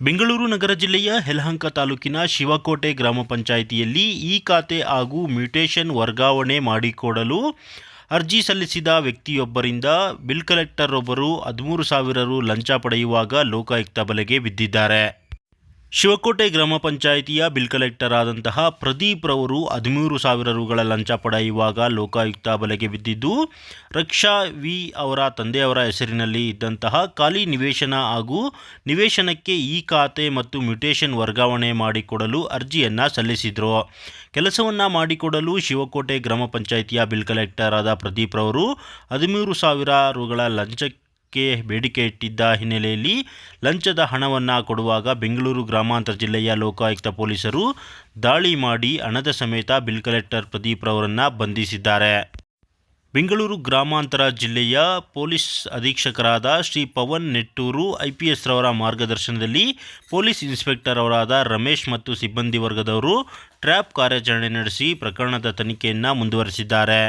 ಬೆಂಗಳೂರು ನಗರ ಜಿಲ್ಲೆಯ ಯಲಹಂಕ ತಾಲೂಕಿನ ಶಿವಕೋಟೆ ಗ್ರಾಮ ಪಂಚಾಯಿತಿಯಲ್ಲಿ ಈ ಖಾತೆ ಹಾಗೂ ಮ್ಯೂಟೇಷನ್ ವರ್ಗಾವಣೆ ಮಾಡಿಕೊಡಲು ಅರ್ಜಿ ಸಲ್ಲಿಸಿದ ವ್ಯಕ್ತಿಯೊಬ್ಬರಿಂದ ಬಿಲ್ ಕಲೆಕ್ಟರ್ ಒಬ್ಬರು ಹದಿಮೂರು ಸಾವಿರ ರು ಲಂಚ ಪಡೆಯುವಾಗ ಲೋಕಾಯುಕ್ತ ಬಲೆಗೆ ಬಿದ್ದಿದ್ದಾರೆ. ಶಿವಕೋಟೆ ಗ್ರಾಮ ಪಂಚಾಯಿತಿಯ ಬಿಲ್ ಕಲೆಕ್ಟರ್ ಆದಂತಹ ಪ್ರದೀಪ್ ರವರು ಹದಿಮೂರು ಸಾವಿರ ರುಗಳ ಲಂಚ ಪಡೆಯುವಾಗ ಲೋಕಾಯುಕ್ತ ಬಲೆಗೆ ಬಿದ್ದಿದ್ದು, ರಕ್ಷಾ ವಿ ಅವರ ತಂದೆಯವರ ಹೆಸರಿನಲ್ಲಿ ಇದ್ದಂತಹ ಖಾಲಿ ನಿವೇಶನ ಹಾಗೂ ನಿವೇಶನಕ್ಕೆ ಈ ಖಾತೆ ಮತ್ತು ಮ್ಯುಟೇಷನ್ ವರ್ಗಾವಣೆ ಮಾಡಿಕೊಡಲು ಅರ್ಜಿಯನ್ನು ಸಲ್ಲಿಸಿದರು. ಕೆಲಸವನ್ನು ಮಾಡಿಕೊಡಲು ಶಿವಕೋಟೆ ಗ್ರಾಮ ಪಂಚಾಯಿತಿಯ ಬಿಲ್ ಕಲೆಕ್ಟರ್ ಆದ ಪ್ರದೀಪ್ ರವರು ಹದಿಮೂರು ಸಾವಿರ ರುಗಳ ಲಂಚಕ್ಕೆ ಕ್ಕೆ ಬೇಡಿಕೆ ಇಟ್ಟಿದ್ದ ಹಿನ್ನೆಲೆಯಲ್ಲಿ ಲಂಚದ ಹಣವನ್ನು ಕೊಡುವಾಗ ಬೆಂಗಳೂರು ಗ್ರಾಮಾಂತರ ಜಿಲ್ಲೆಯ ಲೋಕಾಯುಕ್ತ ಪೊಲೀಸರು ದಾಳಿ ಮಾಡಿ ಹಣದ ಸಮೇತ ಬಿಲ್ ಕಲೆಕ್ಟರ್ ಪ್ರದೀಪ್ ರವರನ್ನು ಬಂಧಿಸಿದ್ದಾರೆ. ಬೆಂಗಳೂರು ಗ್ರಾಮಾಂತರ ಜಿಲ್ಲೆಯ police ಅಧೀಕ್ಷಕರಾದ Shri Pavan Nettur, I P S ರವರ ಮಾರ್ಗದರ್ಶನದಲ್ಲಿ ಪೊಲೀಸ್ ಇನ್ಸ್ಪೆಕ್ಟರ್ ಅವರಾದ ರಮೇಶ್ ಮತ್ತು ಸಿಬ್ಬಂದಿ ವರ್ಗದವರು ಟ್ರ್ಯಾಪ್ ಕಾರ್ಯಾಚರಣೆ ನಡೆಸಿ ಪ್ರಕರಣದ ತನಿಖೆಯನ್ನು ಮುಂದುವರೆಸಿದ್ದಾರೆ.